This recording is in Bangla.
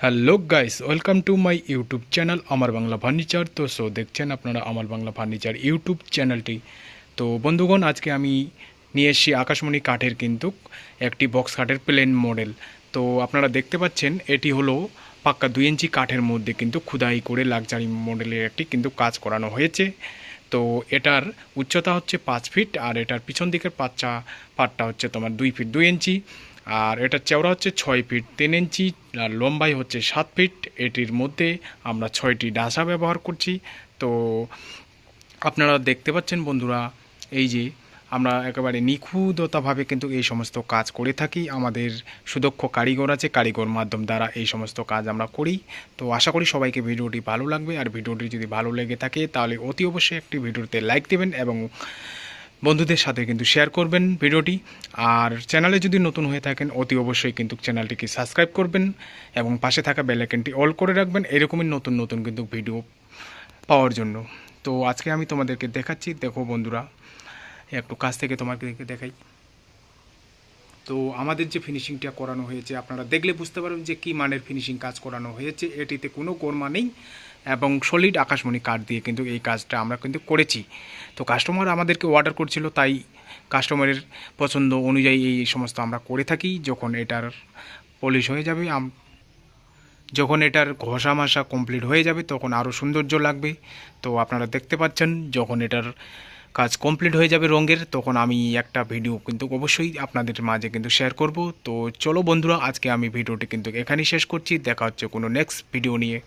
Hello guys welcome to my YouTube channel আমার বাংলা ফার্নিচার তো সো দেখছেন আপনারা আমার বাংলা ফার্নিচার ইউটিউব চ্যানেলটি তো বন্ধুগণ, আজকে আমি নিয়ে এসেছি আকাশমণি কাঠের কিন্তু একটি বক্স কাঠের প্লেন মডেল তো আপনারা দেখতে পাচ্ছেন, এটি হলো পাক্কা দুই ইঞ্চি কাঠের মধ্যে কিন্তু খুদাই করে লাক্সারি মডেলের একটি কিন্তু কাজ করানো হয়েছে। তো এটার উচ্চতা হচ্ছে পাঁচ ফিট আর এটার পিছন দিকের পাচ্চা পাটটা হচ্ছে তোমার দুই ফিট দুই ইঞ্চি। আর এটার চওড়া হচ্ছে ছয় ফিট তিন ইঞ্চি আর লম্বাই হচ্ছে সাত ফিট, এটির মধ্যে আমরা ছয়টি ডাসা ব্যবহার করছি। তো আপনারা দেখতে পাচ্ছেন বন্ধুরা, এই যে আমরা একেবারে নিখুঁততাভাবে কিন্তু এই সমস্ত কাজ করে থাকি। আমাদের সুদক্ষ কারিগর আছে, কারিগর মাধ্যম দ্বারা এই সমস্ত কাজ আমরা করি। তো আশা করি সবাইকে ভিডিওটি ভালো লাগবে। আর ভিডিওটি যদি ভালো লেগে থাকে, তাহলে অতি অবশ্যই একটি ভিডিওতে লাইক দেবেন এবং বন্ধুদের সাথে কিন্তু শেয়ার করবেন ভিডিওটি। আর চ্যানেলে যদি নতুন হয়ে থাকেন, অতি অবশ্যই কিন্তু চ্যানেলটিকে সাবস্ক্রাইব করবেন এবং পাশে থাকা বেল আইকনটি অল করে রাখবেন, এরকমই নতুন নতুন কিন্তু ভিডিও পাওয়ার জন্য। তো আজকে আমি তোমাদেরকে দেখাচ্ছি, দেখো বন্ধুরা, একটু কাছ থেকে তোমাদেরকে দেখাই। তো আমাদের যে ফিনিশিংটা করানো হয়েছে, আপনারা দেখলে বুঝতে পারবেন যে কী মানের ফিনিশিং কাজ করানো হয়েছে। এটিতে কোনো গোরমা নেই। এবং সলিড আকাশমণি কাঠ দিয়ে কিন্তু এই কাজটা আমরা কিন্তু করেছি। তো কাস্টমার আমাদেরকে অর্ডার করছিল, তাই কাস্টমারের পছন্দ অনুযায়ী এই সমস্ত আমরা করে থাকি। যখন এটার পলিশ হয়ে যাবে যখন এটার ঘষা মাসা কমপ্লিট হয়ে যাবে, তখন আরও সৌন্দর্য লাগবে। তো আপনারা দেখতে পাচ্ছেন, যখন এটার কাজ কমপ্লিট হয়ে যাবে রঙের, তখন আমি একটা ভিডিও কিন্তু অবশ্যই আপনাদের মাঝে কিন্তু শেয়ার করব। তো চলো বন্ধুরা, আজকে আমি ভিডিওটি কিন্তু এখানেই শেষ করছি। দেখা হচ্ছে কোনো নেক্সট ভিডিও নিয়ে।